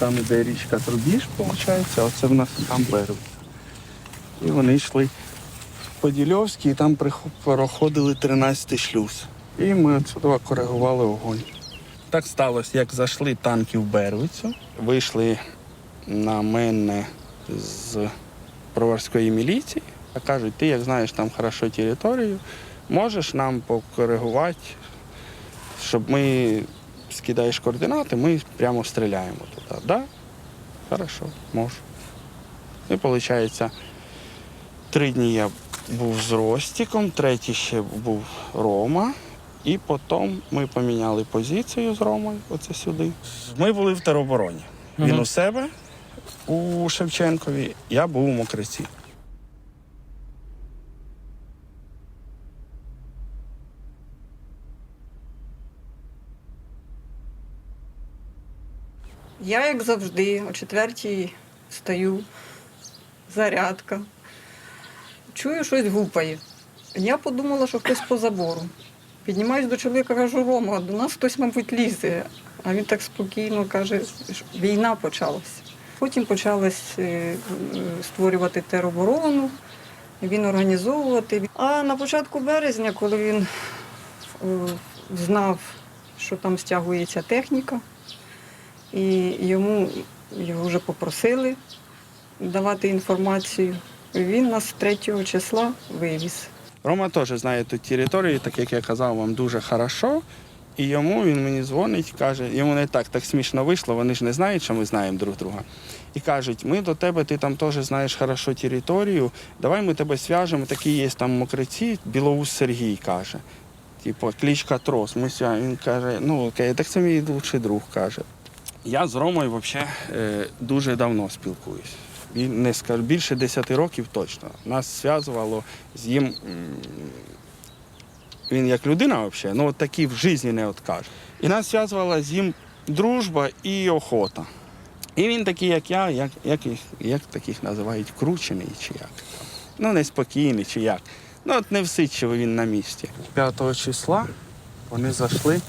Там іде річка Трубіж, виходить, а це в нас там берег. І вони йшли в Подільовський, і там проходили 13 шлюз. І ми отсюди коригували огонь. Так сталося, як зайшли танки в Бервицю, вийшли на мене з броварської міліції, а кажуть, ти як знаєш там хорошо територію, можеш нам покоригувати, щоб ми скидаєш координати, ми прямо стріляємо Так, да? хорошо, можу. І виходить, три дні я був з Ростіком, третій ще був Рома. І потім ми поміняли позицію з Ромою, оце сюди. Ми були в теробороні. Він у себе у Шевченкові, я був у Мокриці. Я, як завжди, о четвертій стаю, зарядка. Чую, щось гупає. Я подумала, що хтось по забору. Піднімаюсь до чоловіка, кажу, Рома, до нас хтось, мабуть, лізе. А він так спокійно каже, що війна почалася. Потім почалось е, створювати тероборону, він організовувати. А на початку березня, коли він е, знав, що там стягується техніка, і йому його вже попросили давати інформацію. Він нас 3 числа вивіз. Рома теж знає ту територію, так як я казав вам, дуже хорошо. І йому він мені дзвонить, каже, йому не так так смішно вийшло, вони ж не знають, що ми знаємо друг друга. І кажуть, ми до тебе, ти там теж знаєш хорошо територію, давай ми тебе зв'яжемо, такі є там мокриці, Білоус Сергій каже. Типу, кличка Трос. Ми він каже, ну окей, так це мій лучший друг каже. Я з Ромою взагалі е, дуже давно спілкуюсь. Він не скажу, більше 10 років точно. Нас зв'язувало з ним. Він як людина взагалі, ну от такий в житті не откаже. І нас зв'язувала з ним дружба і охота. І він такий, як я, як, як, як таких називають, кручений чи як. Ну, неспокійний чи як. Ну, от не всичив він на місці. 5 числа вони зайшли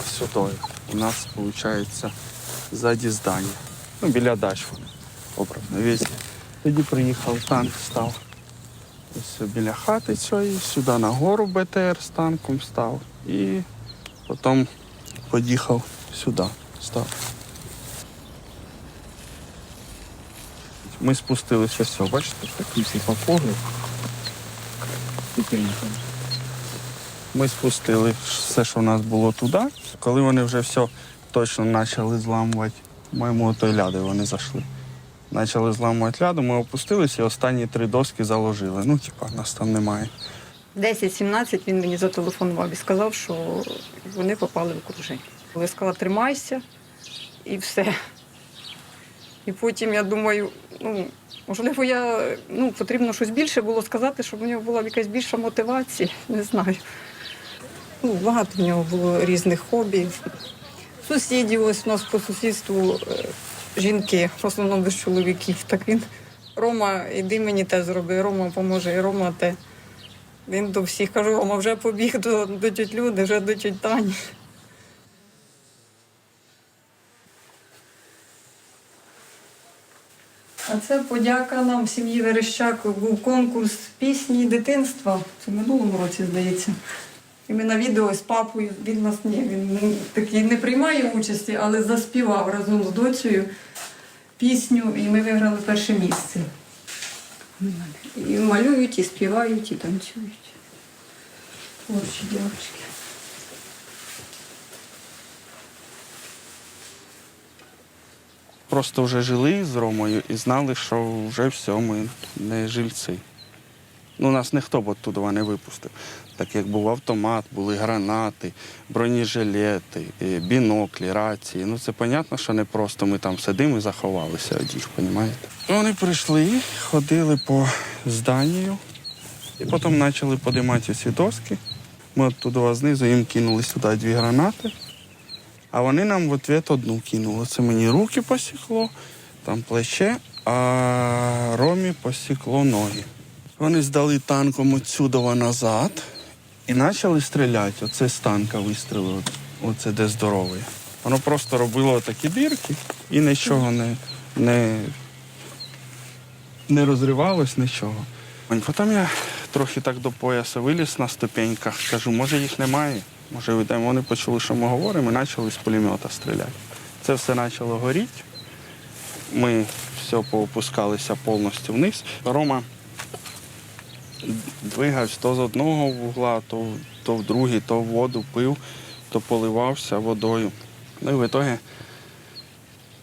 ось сюди. У нас, виходить, ззаді здання. Ну, біля дач вони. Образно, везде. Тоді приїхав танк, став ось біля хати цієї, сюди на гору БТР з танком став. І потім поїхав сюди, став. Ми спустилися все, бачите, такий всі по. І приїхали. Ми спустили все, що у нас було туди. Коли вони вже все точно почали зламувати, моєму той ляди вони зайшли. Почали зламувати ляду, ми опустилися і останні три доски заложили. Ну, типа, нас там немає. 10-17 він мені зателефонував і сказав, що вони попали в окруження. Я сказала, тримайся і все. І потім я думаю, ну, можливо, я, ну, потрібно щось більше було сказати, щоб у нього була якась більша мотивація, не знаю. Ну, багато в нього було різних хобі. Сусідів, ось у нас по сусідству е, жінки, в основному без чоловіків. Так він Рома, іди мені те зроби, Рома поможе, і Рома те. Він до всіх кажу, Рома вже побіг до, до тють Люди, вже до тють Тані. А це подяка нам сім'ї Верещак. Був конкурс пісні дитинства. Це в минулому році, здається. І ми на відео з папою, він нас ні, він не- такий не приймає участі, але заспівав разом з доцею пісню, і ми виграли перше місце. І малюють, і співають, і танцюють. Творчі дівчатки. Просто вже жили з Ромою і знали, що вже все, ми не жильці. Ну, нас ніхто б оттуда не випустив. Так як був автомат, були гранати, бронежилети, е, біноклі, рації. Ну це зрозуміло, що не просто ми там сидимо і заховалися від розумієте? Вони прийшли, ходили по зданню і потім почали подимати ці доски. Ми оттуда знизу їм кинули сюди дві гранати. А вони нам в ответ одну кинули. Це мені руки посікло, там плече, а Ромі посікло ноги. Вони здали танком отсюда назад і почали стріляти. Оце з танка вистрілили, оце де здоровий. Воно просто робило такі дірки і нічого не, не, не розривалось, нічого. Потім я трохи так до пояса виліз на ступеньках, кажу, може їх немає, може йдемо. Вони почули, що ми говоримо, і почали з пулемета стріляти. Це все почало горіти. Ми все поопускалися повністю вниз. Рома двигався то з одного вугла, то, то в другий, то в воду пив, то поливався водою. Ну і в ітогі,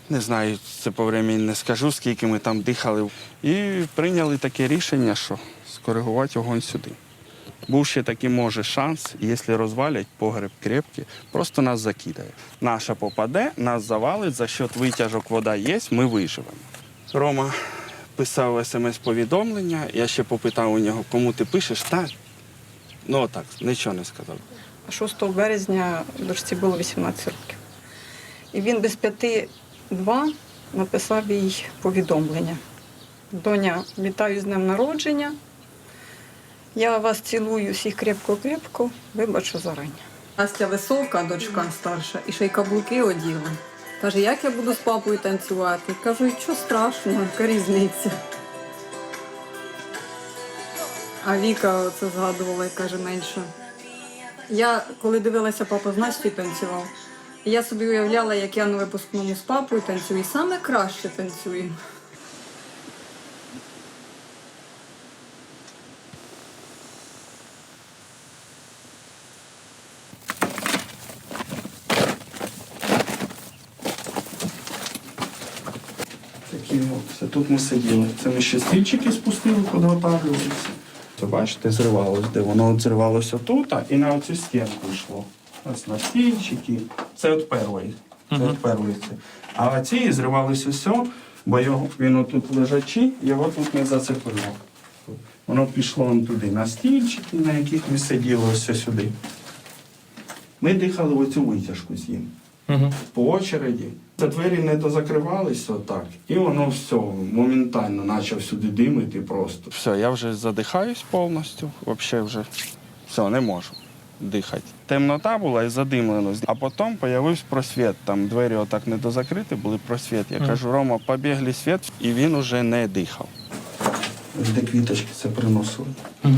не знаю, це по времени не скажу, скільки ми там дихали. І прийняли таке рішення, що скоригувати огонь сюди. Був ще такий, може, шанс, якщо розвалять погреб крепкий, просто нас закидає. Наша попаде, нас завалить, за счет витяжок вода є, ми виживемо. Рома писав смс-повідомлення, я ще попитав у нього, кому ти пишеш, та ну так, нічого не сказав. 6 березня дочці було 18 років. І він без п'яти два написав їй повідомлення. Доня, вітаю з днем народження. Я вас цілую всіх крепко-крепко, вибачу зарані. Настя висока, дочка старша, і ще й каблуки оділа. Каже, як я буду з папою танцювати? Кажу, і що страшного, яка різниця. А Віка це згадувала і каже менше. Я коли дивилася, папа з Настю танцював. Я собі уявляла, як я на випускному з папою танцюю, і саме краще танцюю. Такі от, це тут ми сиділи. Це ми ще стільчики спустили, підготавлювалися. Це бачите, зривалось, де воно зривалося тут, і на оцю стінку йшло. Ось на стільчики. Це от перший. Це от перший. А оці зривалися все, бо його, він отут лежачи, його тут не зацепило. Воно пішло он туди, на стільчики, на яких ми сиділи, ось сюди. Ми дихали оцю витяжку з ним Угу. по очереді. Це двері не дозакривалися отак, і воно все моментально почав сюди димити просто. Все, я вже задихаюсь повністю, взагалі вже все, не можу дихати. Темнота була і задимлено. А потім з'явився просвіт. Там двері отак не дозакриті, були просвіт. Я кажу, Рома, побігли світ, і він уже не дихав. Де квіточки це приносили. Угу.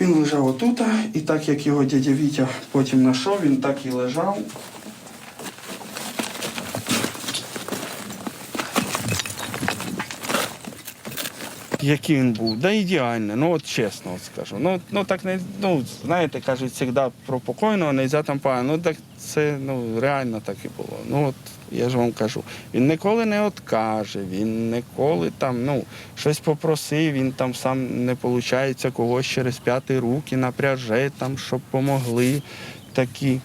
Він лежав отут, і так як його дядя Вітя потім знайшов, він так і лежав. Який він був? Да ідеально, ну от чесно от скажу. Ну, ну так не, ну, знаєте, кажуть завжди про покойного не можна там пам'ятати. Ну так це ну, реально так і було. Ну от я ж вам кажу, він ніколи не откаже, він ніколи там, ну, щось попросив, він там сам не виходить когось через п'яти руки напряже, там, щоб помогли такі.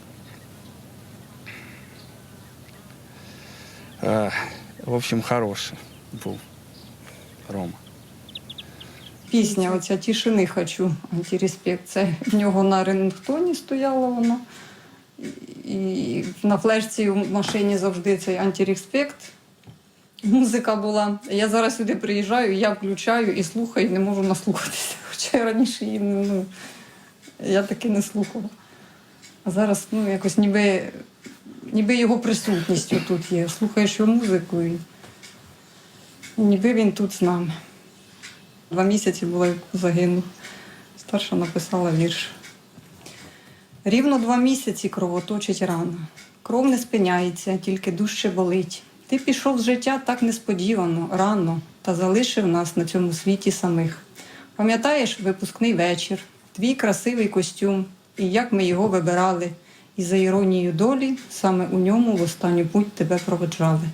Е, в общем, хороший був Рома. Пісня оця тишини хочу, антиреспект. Це в нього на рингтоні стояла вона. І на флешці в машині завжди цей антиреспект. Музика була. Я зараз сюди приїжджаю, я включаю і слухаю, і не можу наслухатися. Хоча я раніше її не- ну, я таки не слухала. А зараз ну, якось ніби, ніби його присутністю тут є. Слухаєш його музику і ніби він тут з нами. Два місяці було, як загинув. Старша написала вірш. Рівно два місяці кровоточить рана. Кров не спиняється, тільки дужче болить. Ти пішов з життя так несподівано, рано, та залишив нас на цьому світі самих. Пам'ятаєш випускний вечір, твій красивий костюм, і як ми його вибирали, і за іронією долі саме у ньому в останню путь тебе проведжали.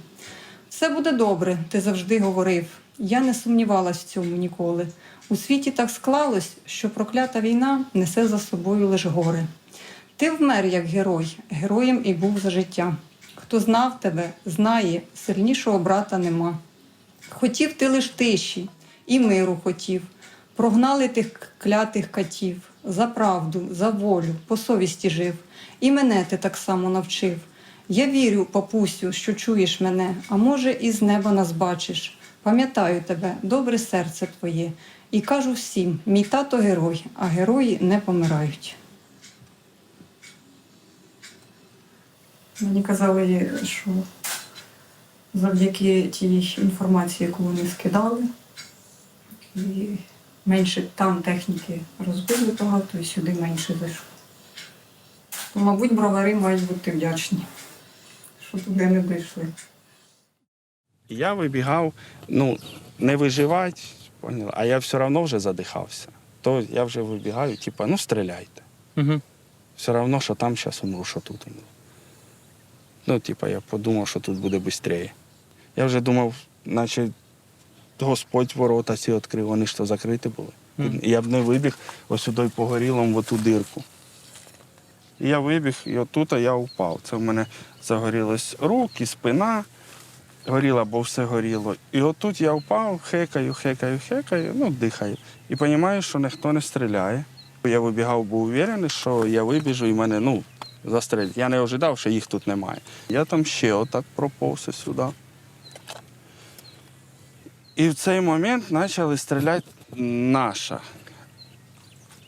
Все буде добре, ти завжди говорив. Я не сумнівалась в цьому ніколи. У світі так склалось, що проклята війна несе за собою лише горе. Ти вмер як герой, героєм і був за життя. Хто знав тебе, знає, сильнішого брата нема. Хотів ти лиш тиші, і миру хотів. Прогнали тих клятих катів за правду, за волю, по совісті жив. І мене ти так само навчив. Я вірю, папусю, що чуєш мене, а може, і з неба нас бачиш. Пам'ятаю тебе, добре серце твоє, і кажу всім: мій тато герой, а герої не помирають. Мені казали, що завдяки тій інформації, яку вони скидали, і менше там техніки розбили багато, і сюди менше зайшло. Мабуть, бровари мають бути вдячні, що туди не дійшли. Я вибігав, ну, не виживати, а я все одно вже задихався. То я вже вибігаю, типу, ну стріляйте. Угу. Все одно, що там зараз умру, що тут умру. Ну, типа, я подумав, що тут буде швидше. Я вже думав, наче Господь ворота ці відкрив, вони ж то закриті були. І я б не вибіг ось сюди по горілому в оту дирку. І я вибіг, і отут я впав. Це в мене загорілись руки, спина горіла, бо все горіло. І отут я впав, хекаю, хекаю, хекаю, ну, дихаю. І розумію, що ніхто не стріляє. Я вибігав, був уверений, що я вибіжу і мене ну, застрелять. Я не ожидав, що їх тут немає. Я там ще отак проповз сюди. І в цей момент почали стріляти наша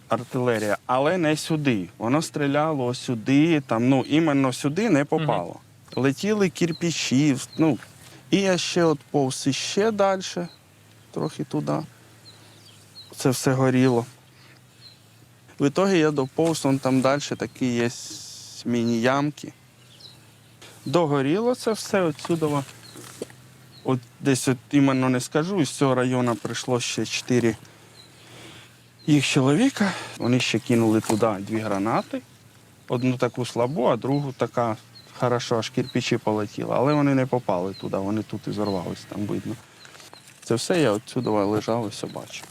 артилерія, але не сюди. Воно стріляло сюди, там, ну, іменно сюди не попало. Летіли кирпичі, ну, і я ще от повз іще далі, трохи туди. Це все горіло. В ітогі я доповз, вон там далі такі є міні-ямки. Догоріло це все отсюди. От десь от іменно не скажу, з цього району прийшло ще чотири їх чоловіка. Вони ще кинули туди дві гранати. Одну таку слабу, а другу така хорошо, аж кирпичі полетіли. Але вони не попали туди, вони тут і зорвались, там видно. Це все я отсюди лежав і все бачив.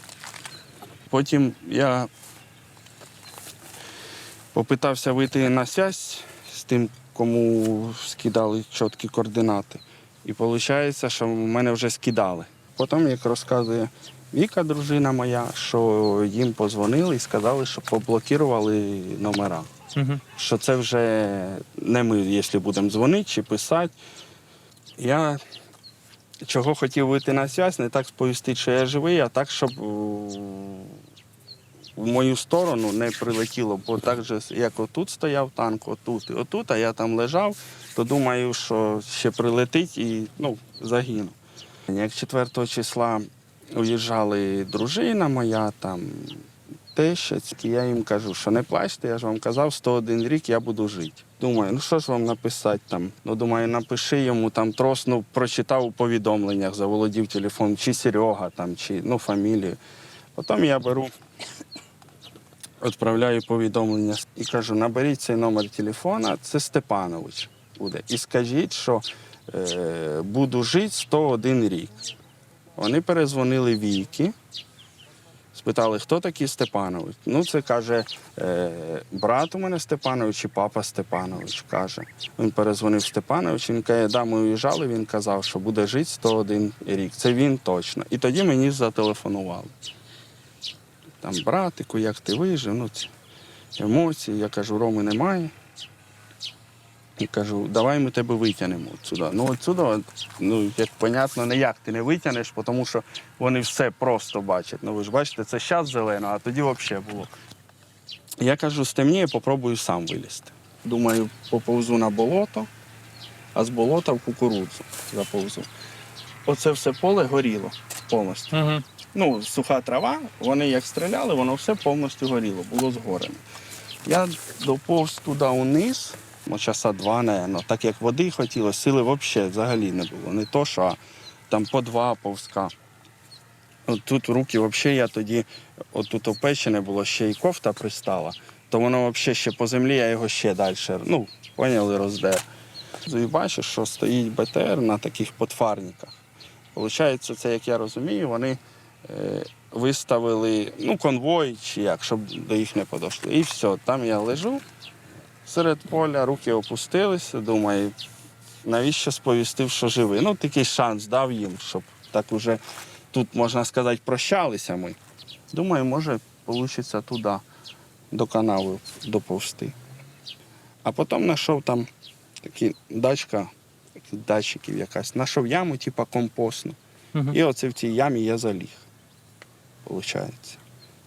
Потім я попитався вийти на зв'язь з тим, кому скидали чіткі координати. І виходить, що мене вже скидали. Потім, як розказує Віка, дружина моя, що їм позвонили і сказали, що поблокували номера. Угу. Що це вже не ми, якщо будемо дзвонити чи писати. Я чого хотів вийти на зв'язь, не так сповістити, що я живий, а так, щоб в мою сторону не прилетіло. Бо так же, як отут стояв танк, отут і отут, а я там лежав, то думаю, що ще прилетить і ну, загину. Як 4 числа уїжджали дружина моя, там теща, я їм кажу, що не плачте, я ж вам казав, 101 рік я буду жити. Думаю, ну що ж вам написати там? Ну, думаю, напиши йому там трос, ну, прочитав у повідомленнях, заволодів телефон, чи Серега там, чи ну, фамілію. Потім я беру, відправляю повідомлення і кажу, наберіть цей номер телефона, це Степанович буде. І скажіть, що е, буду жити 101 рік. Вони перезвонили Віки, спитали, хто такий Степанович. Ну, це каже, е, брат у мене Степанович і папа Степанович каже. Він перезвонив Степанович, він каже, да, ми уїжджали, він казав, що буде жити 101 рік. Це він точно. І тоді мені зателефонували. Там, братику, як ти вижив, ну, ці емоції. Я кажу, Роми немає. І кажу, давай ми тебе витягнемо отсюди. Ну, отсюди, ну, як понятно, ніяк ти не витягнеш, тому що вони все просто бачать. Ну, ви ж бачите, це зараз зелено, а тоді взагалі було. Я кажу, стемніє, попробую сам вилізти. Думаю, поповзу на болото, а з болота в кукурудзу заповзу. Оце все поле горіло повністю. Угу. Ну, суха трава, вони як стріляли, воно все повністю горіло, було згорене. Я доповз туди униз, ну, часа два, напевно, так як води хотілося, сили взагалі взагалі не було. Не то, що там по два повзка. От тут руки взагалі я тоді, от тут опечене було, ще й кофта пристала, то воно взагалі ще по землі, я його ще далі, ну, поняли, роздер. І бачиш, що стоїть БТР на таких подфарниках. Получається, це, як я розумію, вони е, виставили ну, конвой чи як, щоб до їх не подошли. І все, там я лежу серед поля, руки опустилися, думаю, навіщо сповістив, що живий. Ну, такий шанс дав їм, щоб так уже тут, можна сказати, прощалися ми. Думаю, може, вийде туди, до канави доповзти. А потім знайшов там такі дачка, датчиків якась, знайшов яму, типу компостну. Угу. І оце в цій ямі я заліг. Получається.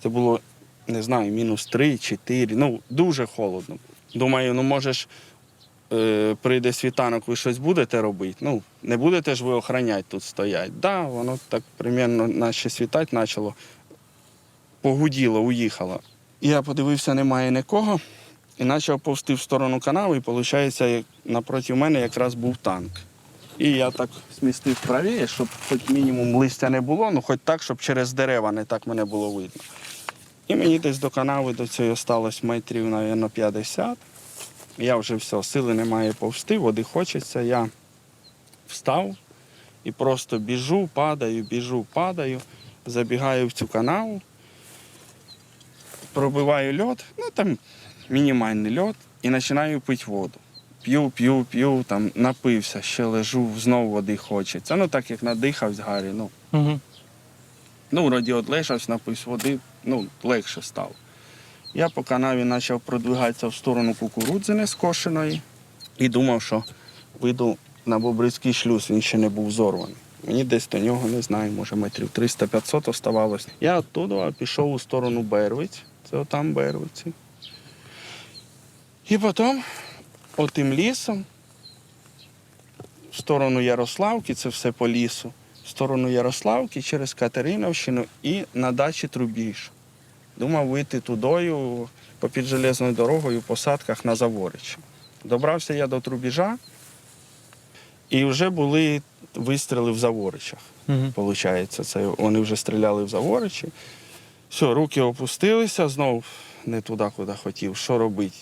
Це було, не знаю, мінус 3, 4, ну, дуже холодно. Думаю, ну можеш е, прийде світанок, ви щось будете робити. Ну, не будете ж ви охороняти тут стоять. Да, воно так примерно наче світати почало. Погуділо, уїхало. Я подивився, немає нікого. І почав повсти в сторону канави, і виходить, напроти мене якраз був танк. І я так змістив правіше, щоб хоч мінімум листя не було, ну хоч так, щоб через дерева не так мене було видно. І мені десь до канави до цієї осталось метрів, мабуть, 50. Я вже все, сили немає повсти, води хочеться. Я встав і просто біжу, падаю, біжу, падаю, забігаю в цю канаву, пробиваю льод, ну там мінімальний льод, і починаю пити воду. П'ю, п'ю, п'ю, там напився, ще лежу, знову води хочеться. Ну так як надихався Гаррі, ну, Угу. ну вроді одлежався, напився води, ну, легше стало. Я по канаві почав продвигатися в сторону кукурудзи нескошеної і думав, що вийду на Бобрицький шлюз, він ще не був зорваний. Мені десь до нього, не знаю, може метрів 300-500 оставалось. Я оттуда пішов у сторону Бервиць, це отам Бервиці. І потім отим лісом, в сторону Ярославки, це все по лісу, в сторону Ярославки через Катериновщину і на дачі Трубіж. Думав вийти тудою попід железною дорогою в посадках на Заворичі. Добрався я до Трубіжа, і вже були вистріли в Заворичах. Угу. Получається, це вони вже стріляли в Заворичі. Все, руки опустилися, знов не туди, куди хотів. Що робити?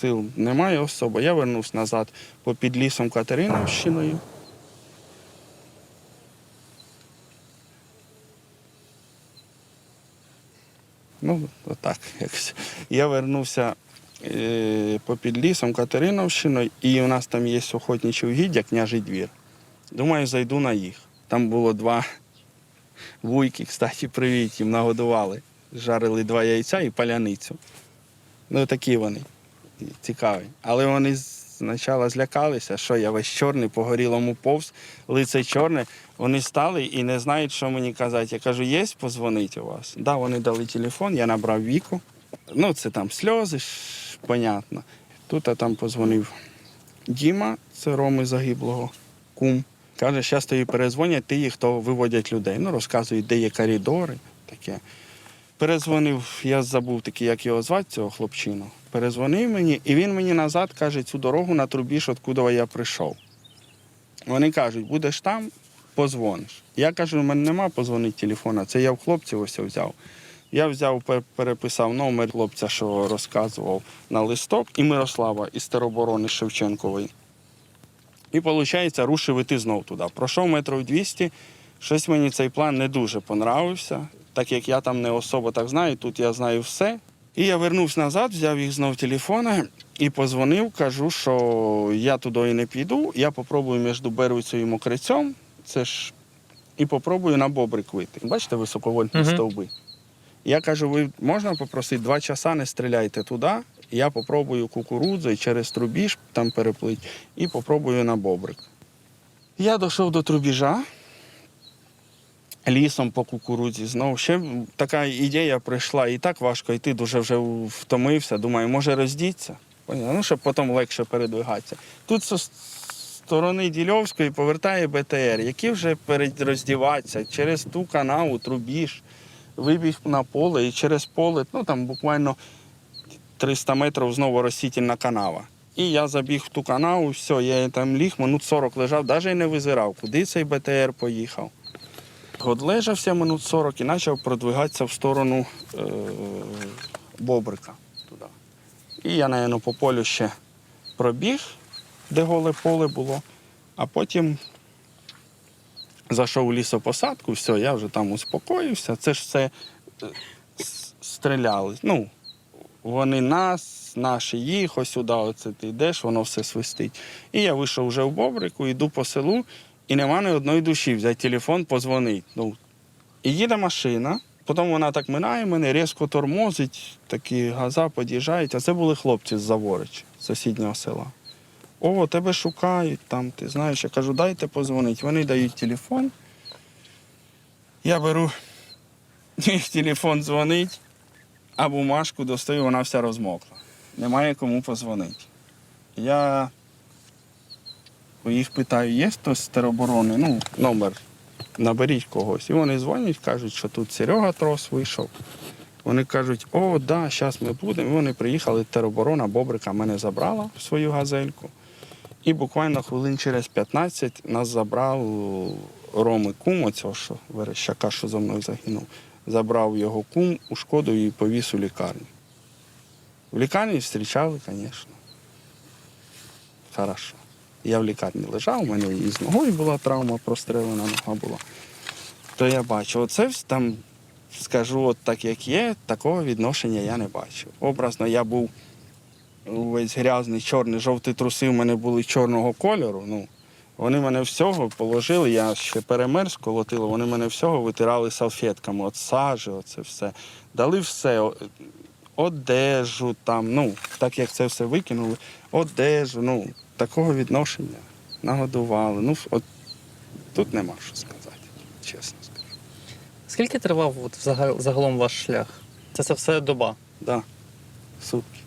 Сил немає особо. Я вернувся назад попід лісом Катериновщиною. Ну, отак якось. Я вернувся е, попід лісом Катериновщиною, і у нас там є охотничі угіддя, княжий двір. Думаю, зайду на їх. Там було два вуйки, кстати, привіт, їм нагодували. Жарили два яйця і паляницю. Ну, такі вони цікаві. Але вони спочатку злякалися, що я весь чорний, по горілому повз, лице чорне. Вони стали і не знають, що мені казати. Я кажу, є позвонить у вас? Да, вони дали телефон, я набрав віку. Ну, це там сльози, понятно. Тут я там позвонив Діма, це Роми загиблого, кум. Каже, зараз тобі перезвонять, ти їх то виводять людей. Ну, розказують, де є коридори. Таке. Перезвонив, я забув таки, як його звати, цього хлопчину. Перезвонив мені, і він мені назад каже цю дорогу на трубіж, откуда я прийшов. Вони кажуть, будеш там, позвониш. Я кажу, у мене нема позвонити телефона, це я в хлопців ось взяв. Я взяв, переписав номер хлопця, що розказував на листок, і Мирослава із тероборони Шевченкової. І, виходить, рушив іти знов туди. Пройшов метрів 200, щось мені цей план не дуже понравився, так як я там не особо так знаю, тут я знаю все. І я вернувся назад, взяв їх знов телефона і позвонив, кажу, що я туди і не піду, я попробую між Бервицею і Мокрицем, це ж, і попробую на бобрик вийти. Бачите, високовольтні Мгм. стовби. Я кажу, ви можна попросити два часа не стріляйте туди. Я попробую кукурудзу і через трубіж там переплить і попробую на бобрик. Я дійшов до трубіжа лісом по кукурудзі. Знову ще така ідея прийшла, і так важко йти, дуже вже втомився. Думаю, може роздіться, ну, щоб потім легше передвигатися. Тут зі сторони Дільовської повертає БТР, який вже перероздіватися через ту канаву, трубіж, вибіг на поле і через поле, ну там буквально 300 метрів знову розсітільна канава. І я забіг в ту канаву, все, я там ліг, минут 40 лежав, навіть не визирав, куди цей БТР поїхав. От лежався минут 40 і почав продвигатися в сторону е- Бобрика. Туди. І я, напевно, по полю ще пробіг, де голе поле було, а потім зайшов у лісопосадку, все, я вже там успокоївся. Це ж все е, стріляли. Ну, вони нас, наші їх, ось сюди, оце ти йдеш, воно все свистить. І я вийшов вже в Бобрику, йду по селу, і нема ні одної душі. Взяти телефон, позвонить. Ну, і їде машина, потім вона так минає мене, різко тормозить, такі газа під'їжджають, а це були хлопці з Заворич, з сусіднього села. О, тебе шукають там, ти знаєш. Я кажу, дайте позвонити. Вони дають телефон. Я беру телефон дзвонить, а бумажку достаю, вона вся розмокла. Немає кому позвонити. Я їх питаю, є хтось з тероборони, ну, номер, наберіть когось. І вони дзвонять, кажуть, що тут Серега Трос вийшов. Вони кажуть, о, да, зараз ми будемо. І вони приїхали, тероборона, Бобрика мене забрала в свою газельку. І буквально хвилин через 15 нас забрав Роми кум, оцього, що Верещака, що за мною загинув. Забрав його кум у шкоду і повіз у лікарню. В лікарні зустрічали, звісно. Хорошо. Я в лікарні лежав, у мене і з ногою була травма, прострелена нога була. То я бачу, оце там, скажу, от так як є, такого відношення я не бачив. Образно, я був увесь грязний, чорний, жовті труси в мене були чорного кольору. Ну, вони мене всього положили, я ще перемерз, колотило, вони мене всього витирали салфетками, от сажі, оце все. Дали все, одежу там, ну, так як це все викинули, одежу, ну, такого відношення нагодували. Ну, от тут нема що сказати, чесно скажу. Скільки тривав от, загалом ваш шлях? Це це все доба. Да, сутки.